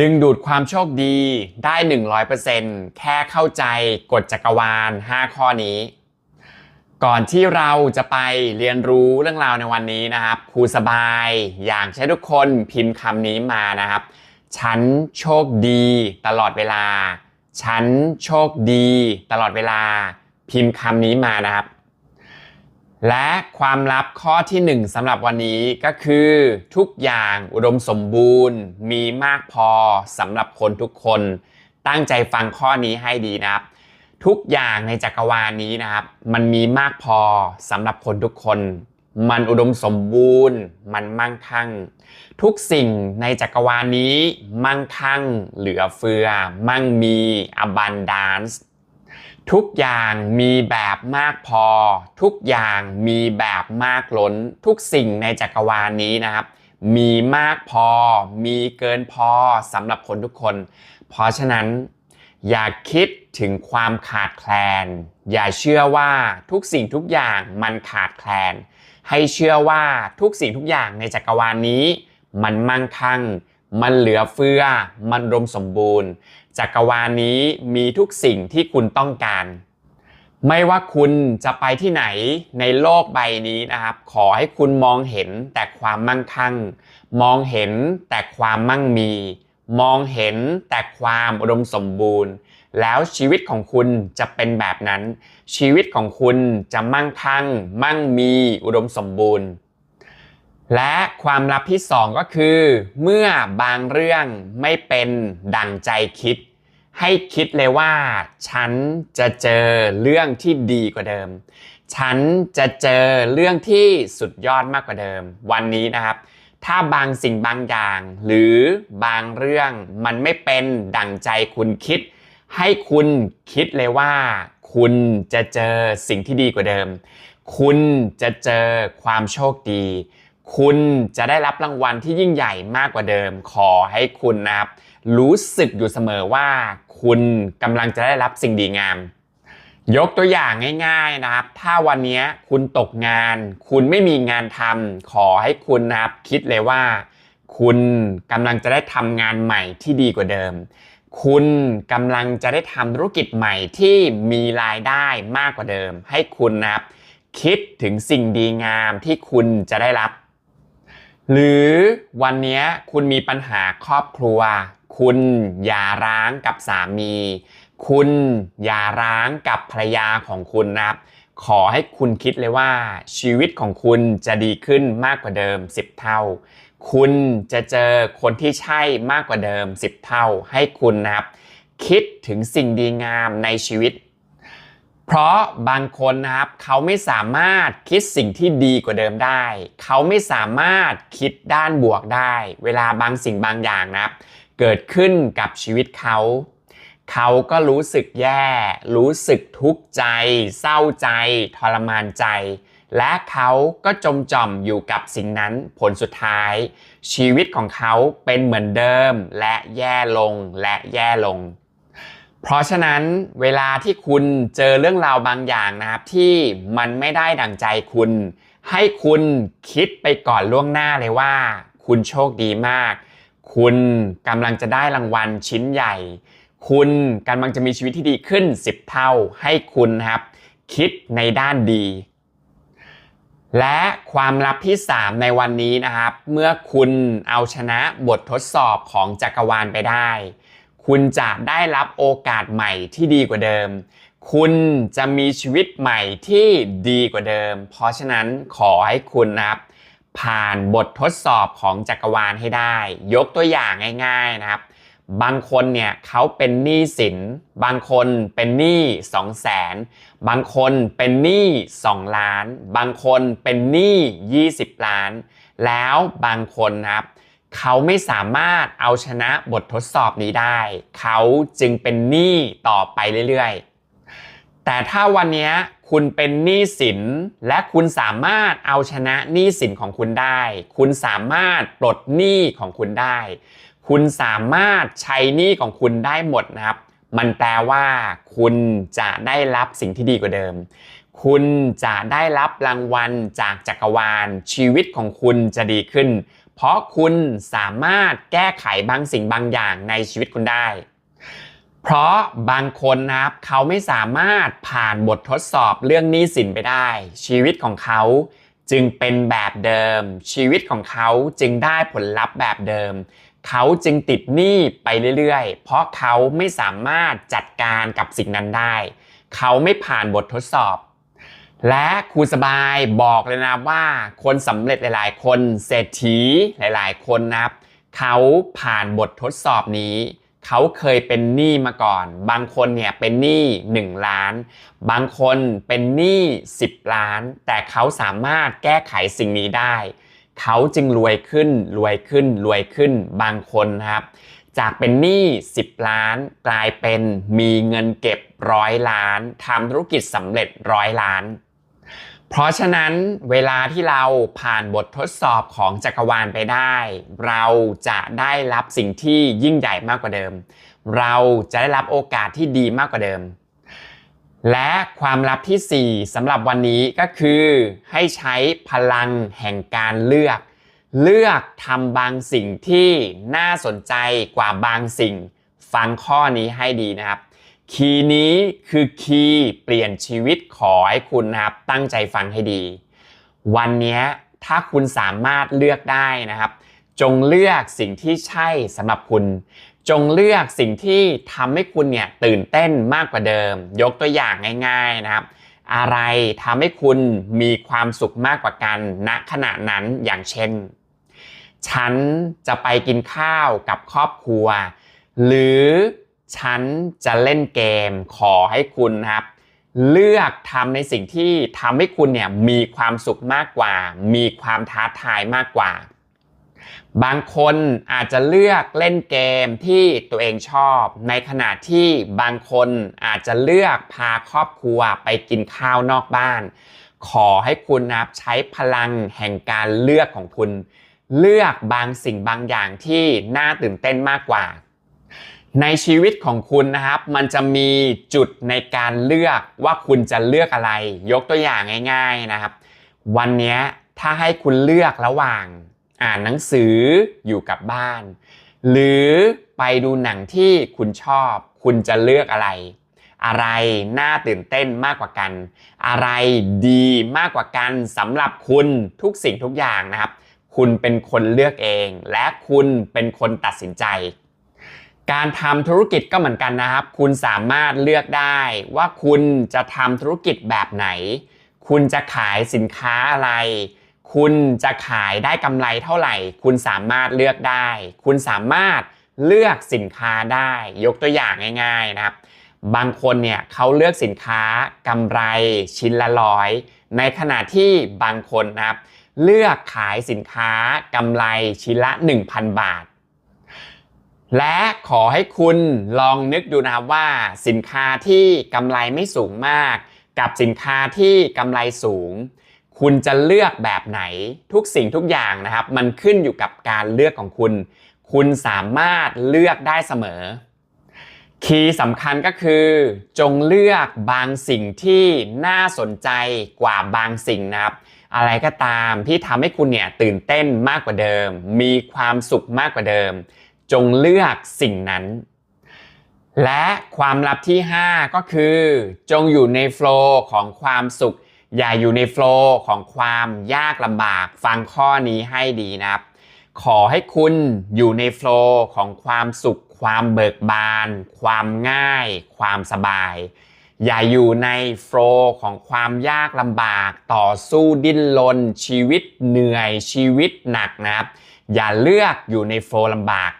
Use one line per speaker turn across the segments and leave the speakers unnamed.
ดึงดูดความโชคดีได้ 100%แค่เข้าใจกฎจักรวาล 5 ข้อนี้ ก่อนที่เราจะไปเรียนรู้เรื่องราวในวันนี้นะครับครูสบายอยากให้ทุกคนพิมพ์คำนี้มานะครับ ฉันโชคดีตลอดเวลา ฉันโชคดีตลอดเวลา พิมพ์คำนี้มานะครับ และความลับข้อที่หนึ่งสำหรับวันนี้ก็คือทุกอย่างอุดมสมบูรณ์ มีมากพอสำหรับคนทุกคน ตั้งใจฟังข้อนี้ให้ดีนะครับ ทุกอย่างในจักรวาลนี้นะครับ มันมีมากพอสำหรับคนทุกคน มันอุดมสมบูรณ์ มันมั่งคั่ง ทุกสิ่งในจักรวาลนี้มั่งคั่ง เหลือเฟือ มั่งมี abundance ทุกอย่างมีแบบมากพอ ทุกอย่างมีแบบมากล้น ทุกสิ่งในจักรวาลนี้นะครับ มีมากพอ มีเกินพอสำหรับคนทุกคน เพราะฉะนั้น อย่าคิดถึงความขาดแคลน อย่าเชื่อว่าทุกสิ่งทุกอย่างมันขาดแคลน ให้เชื่อว่าทุกสิ่งทุกอย่างในจักรวาลนี้ มันมั่งคั่ง มันเหลือเฟือ มันรมสมบูรณ์ จักรวาลนี้มีทุกสิ่งที่คุณต้องการ ไม่ว่าคุณจะไปที่ไหนในโลกใบนี้นะครับ ขอให้คุณมองเห็นแต่ความมั่งคั่ง มองเห็นแต่ความมั่งมี มองเห็นแต่ความอุดมสมบูรณ์ แล้วชีวิตของคุณจะเป็นแบบนั้น ชีวิตของคุณจะมั่งคั่ง มั่งมีอุดมสมบูรณ์และความลับที่สองก็คือ เมื่อบางเรื่องไม่เป็นดังใจคิด ให้คิดเลยว่า ฉันจะเจอเรื่องที่ดีกว่าเดิม ฉันจะเจอเรื่องที่สุดยอดมากกว่าเดิม วันนี้นะครับ ถ้าบางสิ่งบางอย่าง หรือบางเรื่องมันไม่เป็นดั่งใจคุณคิด ให้คุณคิดเลยว่า คุณจะเจอสิ่งที่ดีกว่าเดิม คุณจะเจอความโชคดี คุณจะได้รับรางวัลที่ยิ่งใหญ่มากกว่าเดิม ขอให้คุณนะครับรู้สึกอยู่เสมอว่าคุณกำลังจะได้รับสิ่งดีงาม ยกตัวอย่างง่ายๆนะครับ ถ้าวันนี้คุณตกงาน คุณไม่มีงานทำขอให้คุณนะครับคิดเลยว่า คุณกำลังจะได้ทำงานใหม่ที่ดีกว่าเดิม คุณกำลังจะได้ทำธุรกิจใหม่ที่มีรายได้มากกว่าเดิม ให้คุณนะครับคิดถึงสิ่งดีงามที่คุณจะได้รับ หรือวันนี้คุณมีปัญหาครอบครัว คุณอย่าร้างกับสามี คุณอย่าร้างกับภรรยาของคุณนะครับขอให้คุณคิดเลยว่าชีวิตของคุณจะดีขึ้นมากกว่าเดิม 10 เท่า คุณจะเจอคนที่ใช่มากกว่าเดิม 10 เท่า ให้คุณนะครับ คิดถึงสิ่งดีงามในชีวิต เพราะบางคนนะครับเขาไม่สามารถคิดสิ่งที่ดีกว่าเดิมได้ เขาไม่สามารถคิดด้านบวกได้ เวลาบางสิ่งบางอย่างนะครับ เกิดขึ้นกับชีวิตเขา เขาก็รู้สึกแย่ รู้สึกทุกข์ใจ เศร้าใจ ทรมานใจ และเขาก็จมจ่อมอยู่กับสิ่งนั้นผลสุดท้าย ชีวิตของเขาเป็นเหมือนเดิมและแย่ลงและแย่ลง เพราะฉะนั้นเวลาที่คุณเจอเรื่องราวบางอย่างนะครับ ที่มันไม่ได้ดั่งใจคุณ ให้คุณคิดไปก่อนล่วงหน้าเลยว่า คุณโชคดีมาก คุณกำลังจะได้รางวัลชิ้นใหญ่ คุณกำลังจะมีชีวิตที่ดีขึ้น 10 เท่า ให้คุณครับ คิดในด้านดี และความลับที่ 3 ในวันนี้นะครับ เมื่อคุณเอาชนะบททดสอบของจักรวาลไปได้ คุณจะได้รับโอกาสใหม่ที่ดีกว่าเดิม คุณจะมีชีวิตใหม่ที่ดีกว่าเดิม เพราะฉะนั้นขอให้คุณนะครับผ่านบททดสอบของจักรวาลให้ได้ ยกตัวอย่างง่าย ๆนะครับ บางคนเนี่ยเขาเป็นหนี้สิน บางคนเป็นหนี้2 0 0แสนบางคนเป็นหนี้2ล้าน บางคนเป็นหนี้20ล้าน แล้วบางคนนะครับ เขาไม่สามารถเอาชนะบททดสอบนี้ได้ เขาจึงเป็นหนี้ต่อไปเรื่อยๆ แต่ถ้าวันนี้คุณเป็นหนี้สิน และคุณสามารถเอาชนะหนี้สินของคุณได้ คุณสามารถปลดหนี้ของคุณได้ คุณสามารถใช้หนี้ของคุณได้หมดนะครับ มันแปลว่า คุณจะได้รับสิ่งที่ดีกว่าเดิมคุณจะได้รับรางวัลจากจักรวาล ชีวิตของคุณจะดีขึ้น เพราะคุณสามารถแก้ไขบางสิ่งบางอย่างในชีวิตคุณได้ เพราะบางคนนะครับเขาไม่สามารถผ่านบททดสอบเรื่องหนี้สินไปได้ ชีวิตของเขาจึงเป็นแบบเดิม ชีวิตของเขาจึงได้ผลลัพธ์แบบเดิม เขาจึงติดหนี้ไปเรื่อยๆ เพราะเขาไม่สามารถจัดการกับสิ่งนั้นได้ เขาไม่ผ่านบททดสอบ และครูสบายบอกเลยนะว่าคนสำเร็จหลาย ๆ คนเศรษฐีหลาย ๆ คนนะครับเขาผ่านบททดสอบนี้ เขาเคยเป็นหนี้มาก่อน บางคนเนี่ยเป็นหนี้1ล้าน บางคนเป็นหนี้10 ล้าน แต่เขาสามารถแก้ไขสิ่งนี้ได้ เขาจึงรวยขึ้นรวยขึ้นรวยขึ้นบางคนนะครับ จากเป็นหนี้10 ล้าน กลายเป็นมีเงินเก็บร้อยล้านทำธุรกิจสำเร็จร้อยล้าน เพราะฉะนั้นเวลาที่เราผ่านบททดสอบของจักรวาลไปได้ เราจะได้รับสิ่งที่ยิ่งใหญ่มากกว่าเดิม เราจะได้รับโอกาสที่ดีมากกว่าเดิม และความลับที่ 4สำหรับวันนี้ก็คือให้ใช้พลังแห่งการเลือก เลือกทำบางสิ่งที่น่าสนใจกว่าบางสิ่ง ฟังข้อนี้ให้ดีนะครับ คีย์นี้คือคีย์เปลี่ยนชีวิตขอให้คุณนะครับตั้งใจฟังให้ดี วันนี้ถ้าคุณสามารถเลือกได้นะครับ จงเลือกสิ่งที่ใช่สำหรับคุณ จงเลือกสิ่งที่ทำให้คุณเนี่ยตื่นเต้นมากกว่าเดิม ยกตัวอย่างง่ายๆนะครับ อะไรทำให้คุณมีความสุขมากกว่ากันณขณะนั้นอย่างเช่น ฉันจะไปกินข้าวกับครอบครัว หรือ ฉันจะเล่นเกมขอให้คุณนะครับ เลือกทำในสิ่งที่ทำให้คุณเนี่ยมีความสุขมากกว่า มีความท้าทายมากกว่า บางคนอาจจะเลือกเล่นเกมที่ตัวเองชอบ ในขณะที่บางคนอาจจะเลือกพาครอบครัวไปกินข้าวนอกบ้าน ขอให้คุณนะครับใช้พลังแห่งการเลือกของคุณ เลือกบางสิ่งบางอย่างที่น่าตื่นเต้นมากกว่า ในชีวิตของคุณนะครับ มันจะมีจุดในการเลือกว่าคุณจะเลือกอะไร ยกตัวอย่างง่าย ๆนะครับ วันนี้ถ้าให้คุณเลือกระหว่าง อ่านหนังสืออยู่กับบ้าน หรือไปดูหนังที่คุณชอบ คุณจะเลือกอะไร อะไรน่าตื่นเต้นมากกว่ากัน อะไรดีมากกว่ากันสำหรับคุณทุกสิ่งทุกอย่างนะครับ คุณเป็นคนเลือกเอง และคุณเป็นคนตัดสินใจ การทำธุรกิจก็เหมือนกันนะครับ คุณสามารถเลือกได้ว่าคุณจะทำธุรกิจแบบไหน คุณจะขายสินค้าอะไร คุณจะขายได้กำไรเท่าไหร่ คุณสามารถเลือกได้ คุณสามารถเลือกสินค้าได้ ยกตัวอย่างง่าย ๆนะครับ บางคนเนี่ยเขาเลือกสินค้ากำไรชิ้นละร้อย ในขณะที่บางคนนะครับเลือกขายสินค้ากำไรชิ้นละ 1,000 บาท และขอให้คุณลองนึกดูนะครับว่าสินค้าที่กำไรไม่สูงมาก กับสินค้าที่กำไรสูง คุณจะเลือกแบบไหนทุกสิ่งทุกอย่างนะครับ มันขึ้นอยู่กับการเลือกของคุณ คุณสามารถเลือกได้เสมอ คีย์สำคัญก็คือ จงเลือกบางสิ่งที่น่าสนใจกว่าบางสิ่งนะครับ อะไรก็ตามที่ทำให้คุณเนี่ยตื่นเต้นมากกว่าเดิม มีความสุขมากกว่าเดิม จงเลือกสิ่งนั้น และความลับที่ 5 ก็คือ จงอยู่ในโฟล์ของความสุข อย่าอยู่ในโฟล์ของความยากลำบาก ฟังข้อนี้ให้ดีนะครับ ขอให้คุณอยู่ในโฟล์ของความสุข ความเบิกบาน ความง่าย ความสบาย อย่าอยู่ในโฟล์ของความยากลำบาก ต่อสู้ดิ้นรนชีวิตเหนื่อยชีวิตหนักนะครับ อย่าเลือกอยู่ในโฟล์ลำบาก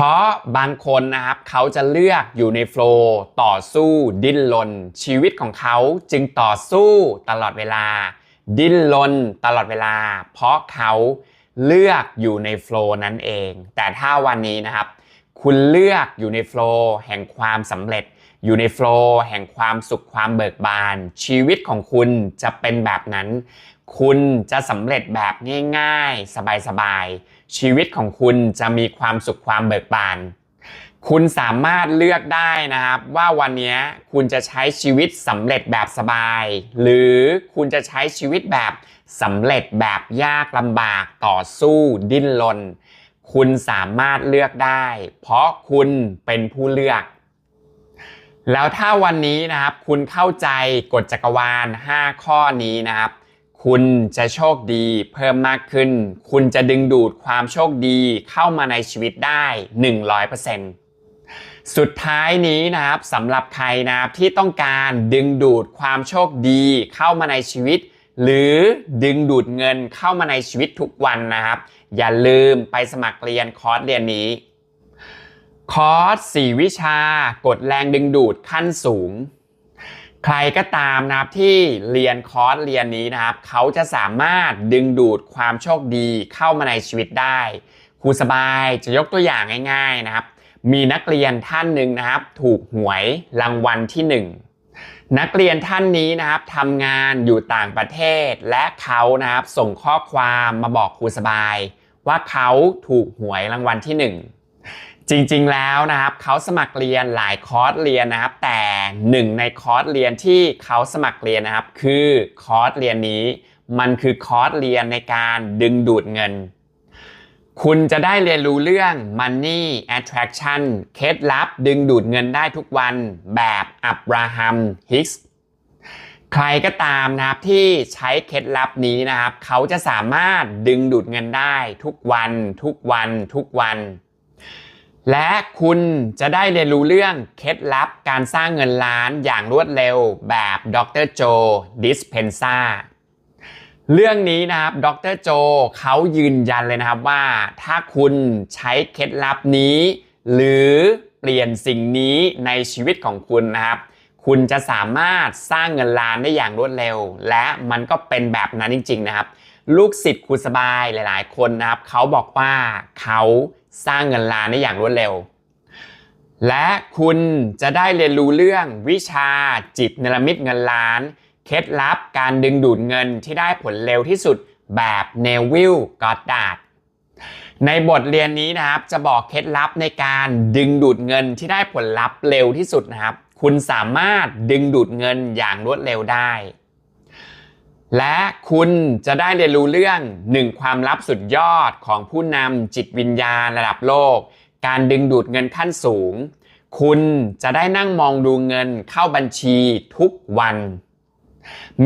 เพราะบางคนนะครับเขาจะเลือกอยู่ในโฟล์ต่อสู้ดิ้นรนชีวิตของเขาจึงต่อสู้ตลอดเวลา ดิ้นรนตลอดเวลา เพราะเขาเลือกอยู่ในโฟล์นั้นเอง แต่ถ้าวันนี้นะครับ คุณเลือกอยู่ในโฟล์แห่งความสำเร็จ อยู่ในโฟล์แห่งความสุขความเบิกบาน ชีวิตของคุณจะเป็นแบบนั้น คุณจะสำเร็จแบบง่าย ๆ สบายๆ ชีวิตของคุณจะมีความสุขความเบิกบาน คุณสามารถเลือกได้นะครับ ว่าวันนี้คุณจะใช้ชีวิตสำเร็จแบบสบาย หรือคุณจะใช้ชีวิตแบบสำเร็จแบบยากลำบากต่อสู้ดิ้นรนคุณสามารถเลือกได้ เพราะคุณเป็นผู้เลือก แล้วถ้าวันนี้นะครับ คุณเข้าใจกฎจักรวาล 5 ข้อนี้นะครับ คุณจะโชคดีเพิ่มมากขึ้น คุณจะดึงดูดความโชคดีเข้ามาในชีวิตได้ 100%สุดท้ายนี้นะครับสำหรับใครนะครับที่ต้องการดึงดูดความโชคดีเข้ามาในชีวิต หรือดึงดูดเงินเข้ามาในชีวิตทุกวันนะครับ อย่าลืมไปสมัครเรียนคอร์สเรียนนี้คอร์ส 4 วิชากดแรงดึงดูดขั้นสูง ใครก็ตามนะครับที่เรียนคอร์สเรียนนี้นะครับ เขาจะสามารถดึงดูดความโชคดีเข้ามาในชีวิตได้ครูสบายจะยกตัวอย่างง่าย ๆนะครับ มีนักเรียนท่านหนึ่งนะครับ ถูกหวยรางวัลที่ 1 นักเรียนท่านนี้นะครับทำงานอยู่ต่างประเทศ และเขานะครับส่งข้อความมาบอกครูสบาย ว่าเขาถูกหวยรางวัลที่ 1 จริงๆแล้วนะครับเขาสมัครเรียนหลายคอร์สเรียนนะครับ แต่หนึ่งในคอร์สเรียนที่เขาสมัครเรียนนะครับ คือคอร์สเรียนนี้ มันคือคอร์สเรียนในการดึงดูดเงิน คุณจะได้เรียนรู้เรื่อง Money Attraction เคล็ดลับดึงดูดเงินได้ทุกวันแบบอับราฮัมฮิกส์ใครก็ตามนะครับที่ใช้เคล็ดลับนี้นะครับ เขาจะสามารถดึงดูดเงินได้ทุกวัน ทุกวัน ทุกวัน และคุณจะได้เรียนรู้เรื่องเคล็ดลับการสร้างเงินล้านอย่างรวดเร็วแบบดรโจดิสเพนซาเรื่องนี้นะครับดรโจเขายืนยันเลยนะครับว่า ถ้าคุณใช้เคล็ดลับนี้ หรือเปลี่ยนสิ่งนี้ในชีวิตของคุณนะครับ คุณจะสามารถสร้างเงินล้านได้อย่างรวดเร็ว และมันก็เป็นแบบนั้นจริง ๆ นะครับ ลูกศิษย์ครูสบายหลาย ๆ คนนะครับเขาบอกว่าเขาสร้างเงินล้านได้อย่างรวดเร็ว และคุณจะได้เรียนรู้เรื่องวิชาจิตเนรมิตเงินล้าน เคล็ดลับการดึงดูดเงินที่ได้ผลเร็วที่สุดแบบเนวิลกอดดาดในบทเรียนนี้นะครับจะบอกเคล็ดลับในการดึงดูดเงินที่ได้ผลลัพธ์เร็วที่สุดนะครับ คุณสามารถดึงดูดเงินอย่างรวดเร็วได้ และคุณจะได้เรียนรู้เรื่องหนึ่งความลับสุดยอดของผู้นำจิตวิญญาณระดับโลก การดึงดูดเงินขั้นสูง คุณจะได้นั่งมองดูเงินเข้าบัญชีทุกวัน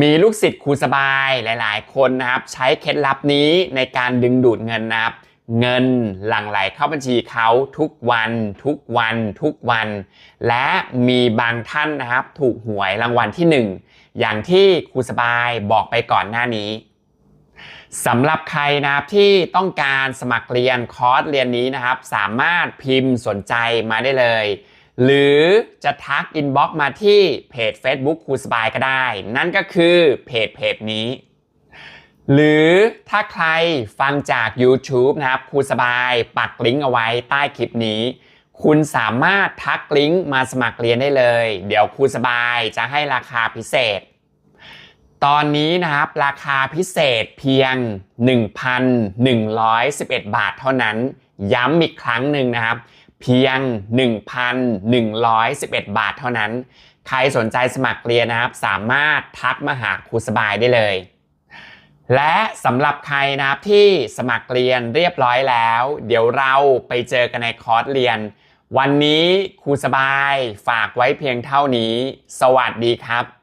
มีลูกศิษย์ครูสบายหลาย ๆ คนนะครับใช้เคล็ดลับนี้ในการดึงดูดเงินนะครับเงินหลั่งไหลเข้าบัญชีเขาทุกวัน ทุกวัน ทุกวัน และมีบางท่านนะครับถูกหวยรางวัลที่หนึ่ง อย่างที่ครูสบายบอกไปก่อนหน้านี้สำหรับใครนะครับที่ต้องการสมัครเรียนคอร์สเรียนนี้นะครับ สามารถพิมพ์สนใจมาได้เลย หรือจะทักอินบ็อกมาที่เพจ Facebook ครูสบายก็ได้ นั่นก็คือเพจเพจนี้ หรือถ้าใครฟังจาก YouTube นะครับครูสบายปักลิงก์เอาไว้ใต้คลิปนี้ คุณสามารถทักลิงก์มาสมัครเรียนได้เลย เดี๋ยวครูสบายจะให้ราคาพิเศษ ตอนนี้นะครับราคาพิเศษเพียง 1,111 บาทเท่านั้น ย้ำอีกครั้งหนึ่งนะครับ เพียง 1,111 บาทเท่านั้น ใครสนใจสมัครเรียนนะครับ สามารถทักมาหาครูสบายได้เลยและสำหรับใครนะครับที่สมัครเรียนเรียบร้อยแล้ว เดี๋ยวเราไปเจอกันในคอร์สเรียน วันนี้ครูสบายฝากไว้เพียงเท่านี้ สวัสดีครับ